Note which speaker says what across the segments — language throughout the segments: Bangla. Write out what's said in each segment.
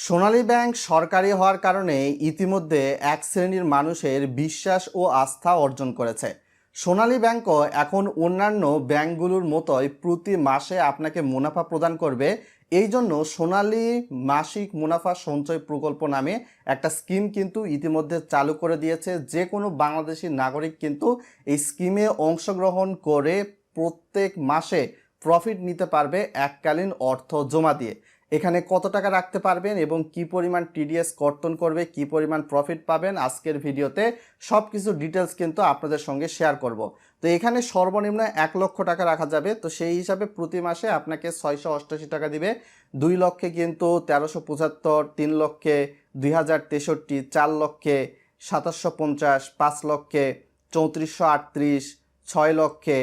Speaker 1: সোনালী ব্যাংক সরকারি হওয়ার কারণে ইতিমধ্যে এক শ্রেণির মানুষের বিশ্বাস ও আস্থা অর্জন করেছে। সোনালী ব্যাংকও এখন অন্যান্য ব্যাংকগুলোর মতোই প্রতি মাসে আপনাকে মুনাফা প্রদান করবে। এই জন্য সোনালী মাসিক মুনাফা সঞ্চয় প্রকল্প নামে একটা স্কিম কিন্তু ইতিমধ্যে চালু করে দিয়েছে। যে কোনো বাংলাদেশি নাগরিক কিন্তু এই স্কিমে অংশগ্রহণ করে প্রত্যেক মাসে প্রফিট নিতে পারবে এককালীন অর্থ জমা দিয়ে। এখানে কত টাকা রাখতে পারবেন এবং কি পরিমাণ টিডিএস কর্তন করবে, কি পরিমাণ প্রফিট পাবেন, আজকের ভিডিওতে সব কিছু ডিটেলস কিন্তু আপনাদের সঙ্গে শেয়ার করব। তো এখানে সর্বনিম্ন এক লক্ষ টাকা রাখা যাবে, তো সেই হিসাবে প্রতি মাসে আপনাকে ছয়শো অষ্টাশি টাকা দিবে। দুই লক্ষে কিন্তু তেরোশো পঁচাত্তর, তিন লক্ষে দুই হাজার তেষট্টি, চার লক্ষে সাতাশশো পঞ্চাশ, পাঁচ লক্ষে চৌত্রিশশো আটত্রিশ, ছয় লক্ষে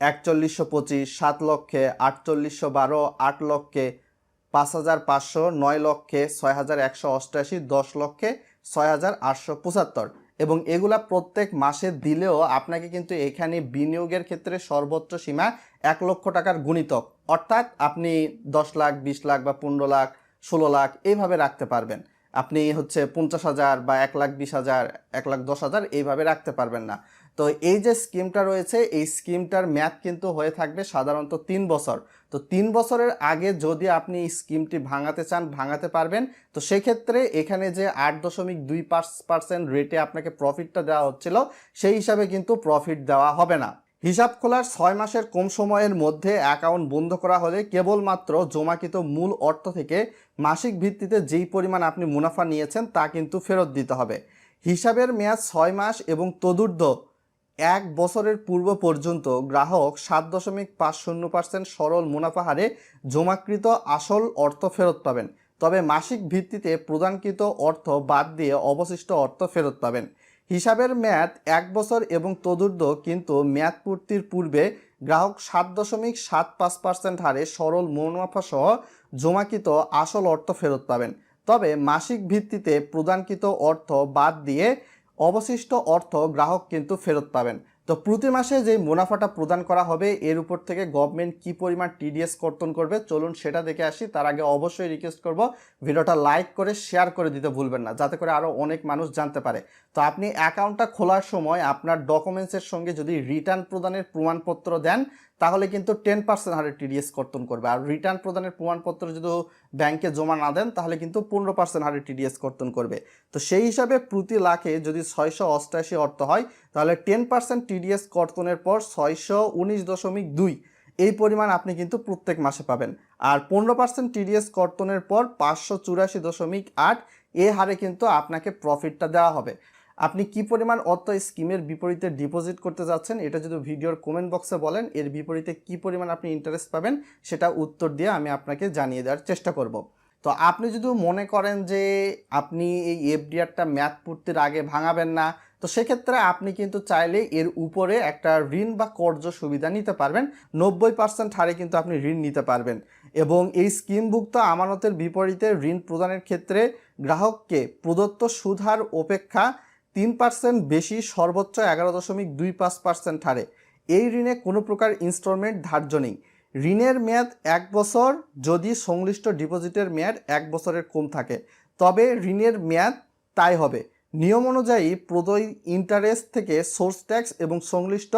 Speaker 1: একচল্লিশশো পঁচিশ, সাত লক্ষে আটচল্লিশশো বারো, আট লক্ষে পাঁচ হাজার পাঁচশো নয় লক্ষে ছয় হাজার একশো অষ্টাশি, দশ লক্ষে ছয় হাজার আটশো পঁচাত্তর। এবং এগুলা প্রত্যেক মাসে দিলেও আপনাকে কিন্তু এখানে বিনিয়োগের ক্ষেত্রে সর্বোচ্চ সীমা এক লক্ষ টাকার গুণিতক। অর্থাৎ আপনি দশ লাখ, বিশ লাখ বা পনেরো লাখ, ষোলো লাখ এইভাবে রাখতে পারবেন। আপনি হচ্ছে পঞ্চাশ হাজার বা এক লাখ বিশ হাজার, এক লাখ দশ হাজার এইভাবে রাখতে পারবেন না। তো এই যে স্কিমটা রয়েছে, এই স্কিমটার মেয়াদ কিন্তু হয়ে থাকবে সাধারণত তিন বছর। তো তিন বছরের আগে যদি আপনি স্কিমটি ভাঙাতে চান, ভাঙাতে পারবেন। তো সেক্ষেত্রে এখানে যে আট দশমিক দুই পার্সেন্ট রেটে আপনাকে প্রফিটটা দেওয়া হচ্ছিল, সেই হিসাবে কিন্তু প্রফিট দেওয়া হবে না। হিসাব খোলার ছয় মাসের কম সময়ের মধ্যে অ্যাকাউন্ট বন্ধ করা হলে কেবলমাত্র জমাকৃত মূল অর্থ থেকে মাসিক ভিত্তিতে যেই পরিমাণ আপনি মুনাফা নিয়েছেন তা কিন্তু ফেরত দিতে হবে। হিসাবের মেয়াদ ছয় মাস এবং তদুর্ধ্ব এক বছরের পূর্ব পর্যন্ত গ্রাহক সাত দশমিক পাঁচ শূন্য পার্সেন্ট সরল মুনাফা হারে জমাকৃত আসল অর্থ ফেরত পাবেন। তবে মাসিক ভিত্তিতে প্রদানকৃত অর্থ বাদ দিয়ে অবশিষ্ট অর্থ ফেরত পাবেন। হিসাবের মেয়াদ এক বছর এবং তদুর্ধ কিন্তু মেয়াদ পূর্তির পূর্বে গ্রাহক সাত দশমিক সাত পাঁচ পার্সেন্ট হারে সরল মুনাফা সহ জমাকৃত আসল অর্থ ফেরত পাবেন। তবে মাসিক ভিত্তিতে প্রদানকৃত অর্থ বাদ দিয়ে অবশিষ্ট অর্থ গ্রাহক কিন্তু ফেরত পাবেন। তো প্রতি মাসে যে মুনাফাটা প্রদান করা হবে, এর উপর থেকে গভর্নমেন্ট কি পরিমাণ টিডিএস কর্তন করবে, চলুন সেটা দেখে আসি। তার আগে অবশ্যই রিকোয়েস্ট করব, ভিডিওটা লাইক করে শেয়ার করে দিতে ভুলবেন না, যাতে করে আরও অনেক মানুষ জানতে পারে। তো আপনি অ্যাকাউন্টটা খোলার সময় আপনার ডকুমেন্টসের সঙ্গে যদি রিটার্ন প্রদানের প্রমাণপত্র দেন তাহলে কিন্তু টেন পার্সেন্ট হারে টিডিএস কর্তন করবে। আর রিটার্ন প্রদানের প্রমাণপত্র যদি ব্যাংকে জমা না দেন, তাহলে কিন্তু পনেরো পার্সেন্ট হারে টিডিএস কর্তন করবে। তো সেই হিসাবে প্রতি লাখে যদি ছয়শো অষ্টাশি অর্থ হয়, তাহলে টেন পার্সেন্ট টিডিএস কর্তনের পর ছয়শো উনিশ দশমিক দুই। এই পরিমাণ আপনি কিন্তু প্রত্যেক মাসে পাবেন। আর পনেরো পার্সেন্ট টিডিএস কর্তনের পর পাঁচশো চুরাশি দশমিক আট, এ হারে কিন্তু আপনাকে প্রফিটটা দেওয়া হবে। আপনি কি পরিমাণ অর্থ স্কিমের বিপরীতে ডিপোজিট করতে যাচ্ছেন? এটা যদি ভিডিওর কমেন্ট বক্সে বলেন, এর বিপরীতে কি পরিমাণ আপনি ইন্টারেস্ট পাবেন? সেটা উত্তর দিয়ে আমি আপনাকে জানিয়ে দেওয়ার চেষ্টা করব। তো আপনি যদি মনে করেন যে আপনি এই এফডিআরটা ম্যাথ পূর্তির আগে ভাঙাবেন না, তো সেক্ষেত্রে আপনি কিন্তু চাইলে এর উপরে একটা ঋণ বা কর্য সুবিধা নিতে পারবেন। নব্বই পার্সেন্ট হারে কিন্তু আপনি ঋণ নিতে পারবেন। এবং এই স্কিমভুক্ত আমানতের বিপরীতে ঋণ প্রদানের ক্ষেত্রে গ্রাহককে প্রদত্ত সুদহার অপেক্ষা তিন পার্সেন্ট বেশি সর্বোচ্চ এগারো দশমিক দুই পাঁচ পার্সেন্ট হারে। এই ঋণে কোনো প্রকার ইনস্টলমেন্ট ধার্য নেই। ঋণের মেয়াদ এক বছর, যদি সংশ্লিষ্ট ডিপোজিটের মেয়াদ এক বছরের কম থাকে। তবে ঋণের মেয়াদ তাই হবে। নিয়ম অনুযায়ী প্রদয় ইন্টারেস্ট থেকে সোর্স ট্যাক্স এবং সংশ্লিষ্ট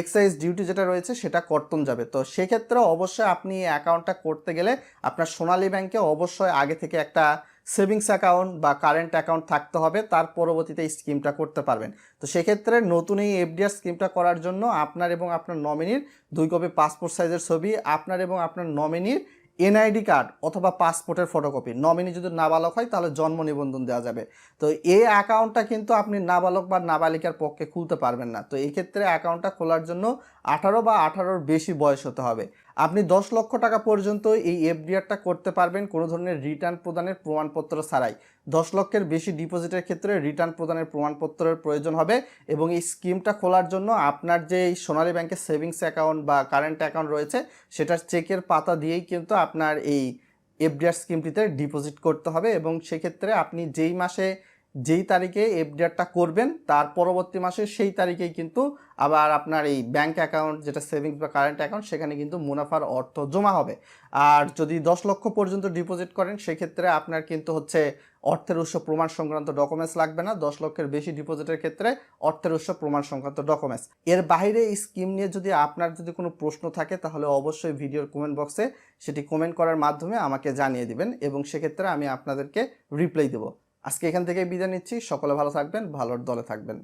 Speaker 1: এক্সাইজ ডিউটি যেটা রয়েছে সেটা কর্তন যাবে। তো সেক্ষেত্রে অবশ্যই আপনি এই অ্যাকাউন্টটা করতে গেলে আপনার সোনালী ব্যাংকে অবশ্যই আগে থেকে একটা সেভিংস অ্যাকাউন্ট বা কারেন্ট অ্যাকাউন্ট থাকতে হবে, তার পরবর্তীতে এই স্কিমটা করতে পারবেন। তো সেক্ষেত্রে নতুন এই এফডিআর স্কিমটা করার জন্য আপনার এবং আপনার নমিনির দুই কপি পাসপোর্ট সাইজের ছবি, আপনার এবং আপনার নমিনির এনআইডি কার্ড অথবা পাসপোর্টের ফটোকপি। নমিনি যদি নাবালক হয়, তাহলে জন্ম নিবন্ধন দেওয়া যাবে। তো এই অ্যাকাউন্টটা কিন্তু আপনি নাবালক বা নাবালিকার পক্ষে খুলতে পারবেন না। তো এই ক্ষেত্রে অ্যাকাউন্টটা খোলার জন্য আঠারো বা আঠারোর বেশি বয়স হতে হবে। আপনি দশ লক্ষ টাকা পর্যন্ত এই এফডিআরটা করতে পারবেন কোনো ধরনের রিটার্ন প্রদানের প্রমাণপত্র ছাড়াই। দশ লক্ষের বেশি ডিপোজিটের ক্ষেত্রে রিটার্ন প্রদানের প্রমাণপত্রের প্রয়োজন হবে এবং এই স্কিমটা খোলার জন্য আপনার যে এই সোনালী ব্যাংকের সেভিংস অ্যাকাউন্ট বা কারেন্ট অ্যাকাউন্ট রয়েছে, সেটার চেকের পাতা দিয়েই কিন্তু আপনার এই এফডিআর স্কিমটিতে ডিপোজিট করতে হবে এবং সেক্ষেত্রে আপনি যেই মাসে যেই তারিখে এফডিআরটা করবেন, তার পরবর্তী মাসে সেই তারিখেই কিন্তু আবার আপনার এই ব্যাংক অ্যাকাউন্ট যেটা সেভিংস বা কারেন্ট অ্যাকাউন্ট সেখানে কিন্তু মুনাফার অর্থ জমা হবে। আর যদি দশ লক্ষ পর্যন্ত ডিপোজিট করেন, সেক্ষেত্রে আপনার কিন্তু হচ্ছে অর্থের উৎস প্রমাণ সংক্রান্ত ডকুমেন্টস লাগবে না। দশ লক্ষের বেশি ডিপোজিটের ক্ষেত্রে অর্থের উৎস প্রমাণ সংক্রান্ত ডকুমেন্টস এর বাইরে এই স্কিম নিয়ে যদি আপনার যদি কোনো প্রশ্ন থাকে, তাহলে অবশ্যই ভিডিওর কমেন্ট বক্সে সেটি কমেন্ট করার মাধ্যমে আমাকে জানিয়ে দিবেন এবং সেক্ষেত্রে আমি আপনাদেরকে রিপ্লাই দেবো। আজকে এখান থেকে বিদায় নিচ্ছি। সকলে ভালো থাকবেন ভালোর দলে থাকবেন।